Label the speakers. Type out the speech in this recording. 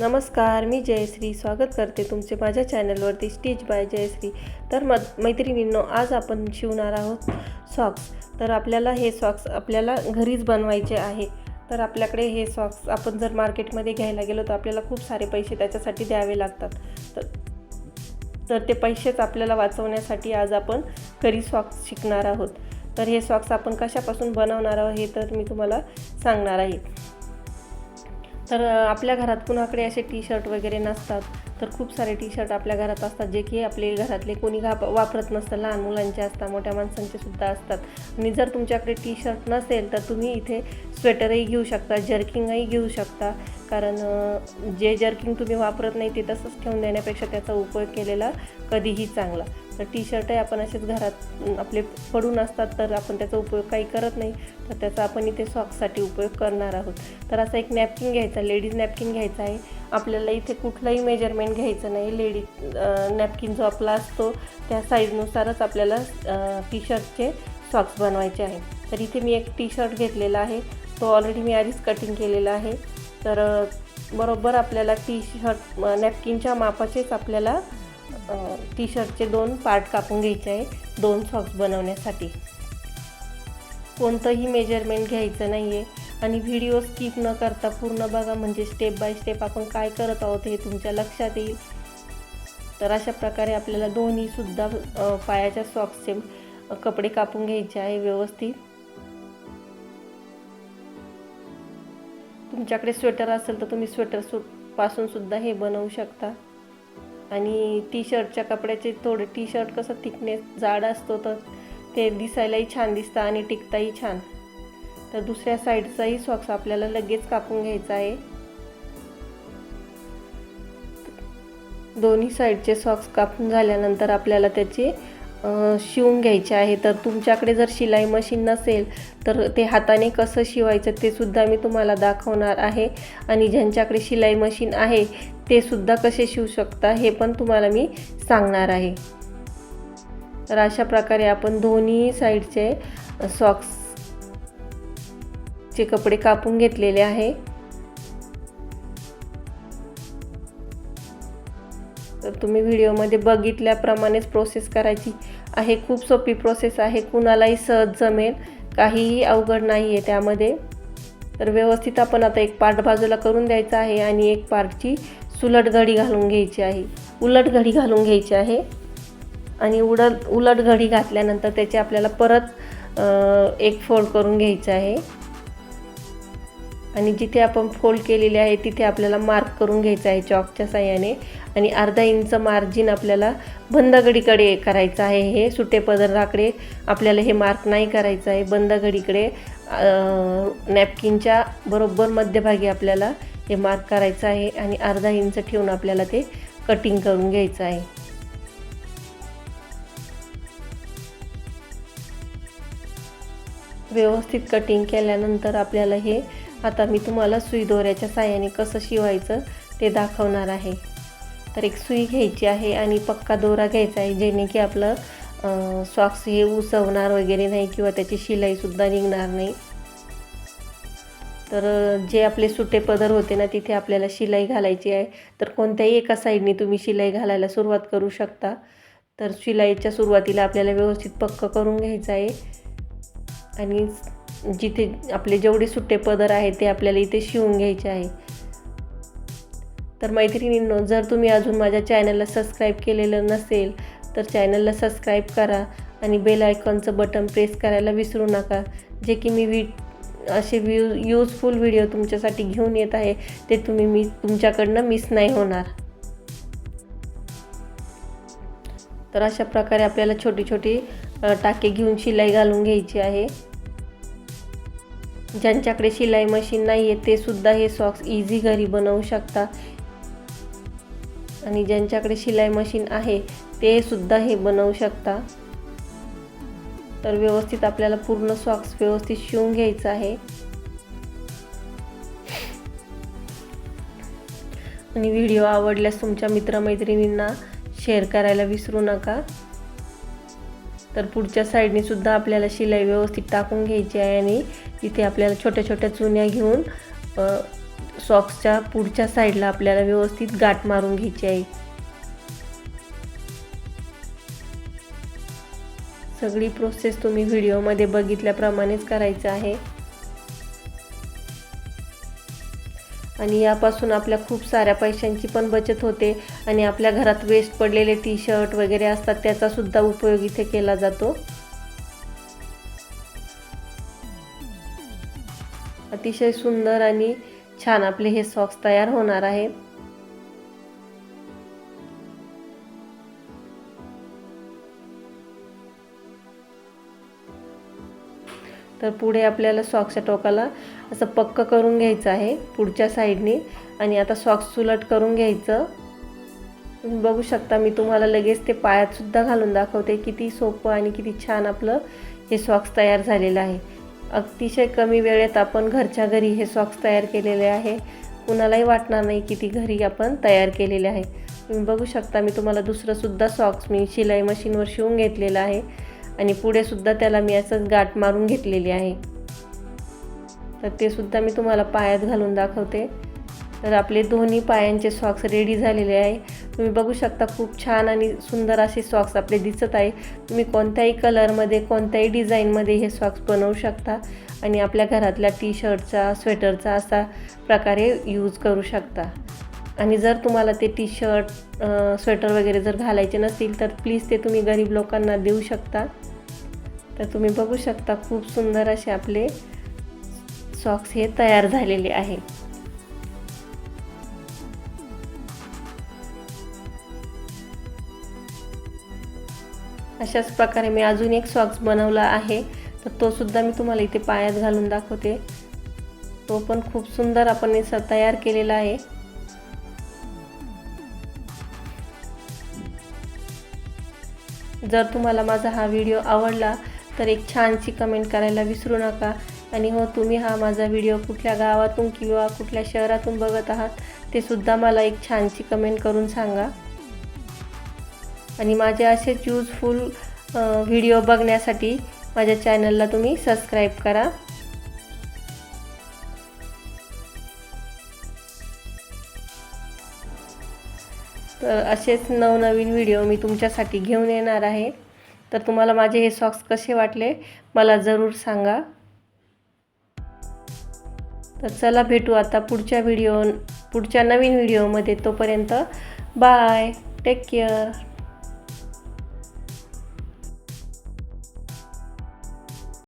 Speaker 1: नमस्कार मी जयश्री. स्वागत करते तुमचे माझ्या चॅनलवरती स्टिच बाय जयश्री. तर म मैत्रिणींनो आज आपण शिवणार आहोत सॉक्स. तर आपल्याला हे सॉक्स आपल्याला घरीच बनवायचे आहे. तर आपल्याकडे हे सॉक्स आपण जर मार्केटमध्ये घ्यायला गेलो तर आपल्याला खूप सारे पैसे त्याच्यासाठी द्यावे लागतात. तर तर ते पैसेच आपल्याला वाचवण्यासाठी आज आपण घरी सॉक्स शिकणार आहोत. तर हे सॉक्स आपण कशापासून बनवणार आहोत हे तर मी तुम्हाला सांगणार आहे. तर आपल्या घरात कुणाकडे असे टी शर्ट वगैरे नसतात तर खूप सारे टी शर्ट आपल्या घरात असतात जे की आपले घरातले कोणी घाप वापरत नसतं. लहान मुलांचे असतात मोठ्या माणसांचे सुद्धा असतात. आणि जर तुमच्याकडे टी शर्ट नसेल तर तुम्ही इथे स्वेटरही घेऊ शकता जर्किंगही घेऊ शकता. कारण जे जर्किंग तुम्ही वापरत नाही ते तसंच ठेवून देण्यापेक्षा त्याचा उपयोग केलेला कधीही चांगला. तर टी शर्टही आपण असेच घरात आपले पडून असतात तर आपण त्याचा उपयोग काही करत नाही. तर त्याचा आपण इथे सॉक्ससाठी उपयोग करणार आहोत. तर असा एक नॅपकिन घ्यायचा लेडीज नॅपकिन घ्यायचा आहे. आपल्याला इथे कुठलंही मेजरमेंट घ्यायचं नाही. लेडीज नॅपकिन जो आपला असतो त्या साईजनुसारच आपल्याला टी शर्टचे सॉक्स बनवायचे आहे तर इथे मी एक टी शर्ट घेतलेला आहे. तो ऑलरेडी मी आधीच कटिंग केलेला आहे. तर बरोबर आपल्याला टी शर्ट नॅपकिनच्या मापाचेच आपल्याला टी शर्टचे दोन पार्ट कापून घ्यायचे आहे दोन सॉक्स बनवण्यासाठी. कोणतंही मेजरमेंट घ्यायचं नाही आहे आणि व्हिडिओ स्किप न करता पूर्ण बघा म्हणजे स्टेप बाय स्टेप आपण काय करत आहोत हे तुमच्या लक्षात येईल. तर अशा प्रकारे आपल्याला दोन्हीसुद्धा पायाच्या सॉक्सचे कपडे कापून घ्यायचे आहे व्यवस्थित. तुमच्याकडे स्वेटर असेल तर तुम्ही स्वेटर सु पासून सुद्धा हे बनवू शकता. आणि टी शर्टच्या कपड्याचे थोडे टी शर्ट कसं थिकनेस जाड असतो तर ते दिसायलाही छान दिसतं आणि टिकताही छान. तर दुसऱ्या साईडचाही सॉक्स आपल्याला लगेच कापून घ्यायचा आहे. दोन्ही साईडचे सॉक्स कापून झाल्यानंतर आपल्याला त्याचे शिवून घ्यायचे आहे. तर तुमच्याकडे जर शिलाई मशीन नसेल तर ते हाताने कसं शिवायचं ते सुद्धा मी तुम्हाला दाखवणार आहे. आणि ज्यांच्याकडे शिलाई मशीन आहे ते सुद्धा कसे शिवू शकता हे पण तुम्हाला मी सांगणार आहे. तर अशा प्रकारे आपण दोन्ही साईडचे सॉक्स चे कपडे कापून घेतलेले आहे. तर तुम्ही व्हिडिओमध्ये बघितल्याप्रमाणेच प्रोसेस करायची आहे. खूप सोपी प्रोसेस आहे. कुणालाही सहज जमेल. काहीही अवघड नाही आहे त्यामध्ये. तर व्यवस्थित आपण आता एक पार्ट बाजूला करून द्यायचा आहे आणि एक पार्टची सुलट घडी घालून घ्यायची आहे. उलट घडी घालून घ्यायची आहे. आणि उडत उलट घडी घातल्यानंतर त्याचे आपल्याला परत एक फोल्ड करून घ्यायचं आहे. आणि जिथे आपण फोल्ड केलेले आहे तिथे आपल्याला मार्क करून घ्यायचं आहे चॉकच्या साह्याने. आणि अर्धा इंच मार्जिन आपल्याला बंदगडीकडे करायचं आहे. हे सुटे पदराकडे आपल्याला हे मार्क नाही करायचं आहे. बंदगडीकडे नॅपकिनच्या बरोबर मध्यभागी आपल्याला हे मार्क करायचं आहे. आणि अर्धा इंच ठेवून आपल्याला ते कटिंग करून घ्यायचं आहे. व्यवस्थित कटिंग केल्यानंतर आपल्याला हे आता मी तुम्हाला सुई दोऱ्याच्या साह्याने कसं शिवायचं ते दाखवणार आहे. तर एक सुई घ्यायची आहे आणि पक्का दोरा घ्यायचा आहे जेणे की आपलं सॉक्स हे उसवणार वगैरे नाही किंवा त्याची शिलाईसुद्धा निघणार नाही. तर जे आपले सुटे पदर होते ना तिथे आपल्याला शिलाई घालायची आहे. तर कोणत्याही एका साईडने तुम्ही शिलाई घालायला सुरुवात करू शकता. तर शिलाईच्या सुरुवातीला आपल्याला व्यवस्थित पक्क करून घ्यायचं आहे. आणि जिथे आपले जेवढे सुट्टे पदर आहेत ते आपल्याला इथे शिवून घ्यायचे आहे. तर मैत्रिणींनो जर तुम्ही अजून माझ्या चॅनलला सबस्क्राईब केलेलं नसेल तर चॅनलला सबस्क्राईब करा आणि बेल आयकॉनचं बटन प्रेस करायला विसरू नका जे की मी वी असे व्यू यूजफुल व्हिडिओ तुमच्यासाठी घेऊन येत आहे ते तुम्ही मी तुमच्याकडनं मिस नाही होणार. तर अशा प्रकारे आपल्याला छोटी छोटी टाके घेऊन शिलाई घालून घ्यायची आहे. ज्यांच्याकडे शिलाई मशीन नाही आहे ते सुद्धा हे सॉक्स इझी घरी बनवू शकता. आणि ज्यांच्याकडे शिलाई मशीन आहे ते सुद्धा हे बनवू शकता. तर व्यवस्थित आपल्याला पूर्ण सॉक्स व्यवस्थित शिवून घ्यायचं आहे. आणि व्हिडिओ आवडल्यास तुमच्या मित्रमैत्रिणींना शेअर करायला विसरू नका. तर पुढच्या साईडने सुद्धा आपल्याला शिलाई व्यवस्थित टाकून घ्यायची आहे आणि इथे आपल्याला छोट्या छोट्या चुन्या घेऊन सॉक्सच्या पुढच्या साईडला आपल्याला व्यवस्थित गाठ मारून घ्यायची आहे. सगळी प्रोसेस तुम्ही व्हिडिओमध्ये बघितल्याप्रमाणेच करायचं आहे. आणि यापासून आपल्या खूप साऱ्या पैशांची पण बचत होते. आणि आपल्या घरात वेस्ट पडलेले टी शर्ट वगैरे असतात त्याचा सुद्धा उपयोग इथे केला जातो. अतिशय सुंदर आणि छान आपले हे सॉक्स तयार होणार आहेत तर पुढे आपल्याला सॉक्सच्या टोकाला असं पक्क करून घ्यायचं आहे पुढच्या साईडने आणि आता सॉक्स सुलट करून घ्यायचं. तुम्ही बघू शकता मी तुम्हाला लगेच ते पायातसुद्धा घालून दाखवते किती सोपं आणि किती छान आपलं हे सॉक्स तयार झालेलं आहे. अतिशय कमी वेळेत आपण घरच्या घरी हे सॉक्स तयार केलेले आहे. कुणालाही वाटणार नाही की ती घरी आपण तयार केलेले आहे. तुम्ही बघू शकता मी तुम्हाला दुसरंसुद्धा सॉक्स मी शिलाई मशीनवर शिवून घेतलेलं आहे. आणि पुढे सुद्धा त्याला मी असंच गाठ मारून घेतलेली आहे. तर ते सुद्धा मी तुम्हाला पायात घालून दाखवते. तर आपले दोन्ही पायांचे सॉक्स रेडी झालेले आहे. तुम्ही बघू शकता खूप छान आणि सुंदर असे सॉक्स आपले दिसत आहे. तुम्ही कोणत्याही कलरमध्ये कोणत्याही डिझाईनमध्ये हे सॉक्स बनवू शकता. आणि आपल्या घरातल्या टी शर्टचा स्वेटरचा असा प्रकारे यूज करू शकता. आणि जर तुम्हाला ते टी शर्ट स्वेटर वगैरे जर घालायचे नसतील तर प्लीज ते तुम्ही गरीब लोकांना देऊ शकता. तर तुम्ही बघू शकता खूप सुंदर असे आपले सॉक्स हे तयार झालेले आहे. अशाच प्रकारे मी अजून एक सॉक्स बनवला आहे. तर तो सुद्धा मी तुम्हाला इथे पायात घालून दाखवते. तो पण खूप सुंदर आपण तयार केलेला आहे. जर तुम्हाला माझा हा व्हिडिओ आवडला तर एक छानशी कमेंट करायला विसरू नका. आणि हो तुम्ही हा माझा व्हिडिओ कुठल्या गावातून किंवा कुठल्या शहरातून बघत आहात ते सुद्धा मला एक छानशी कमेंट करून सांगा. आणि माझे असेच यूजफुल व्हिडिओ बघण्यासाठी माझ्या चॅनलला तुम्ही सबस्क्राईब करा. तर असेच नवनवीन व्हिडिओ मी तुमच्यासाठी घेऊन येणार आहे. तर तुम्हाला माझे हे सॉक्स कसे वाटले मला जरूर सांगा. तर चला भेटू आता पुढच्या व्हिडिओ पुढच्या नवीन व्हिडिओमध्ये तोपर्यंत बाय टेक केअर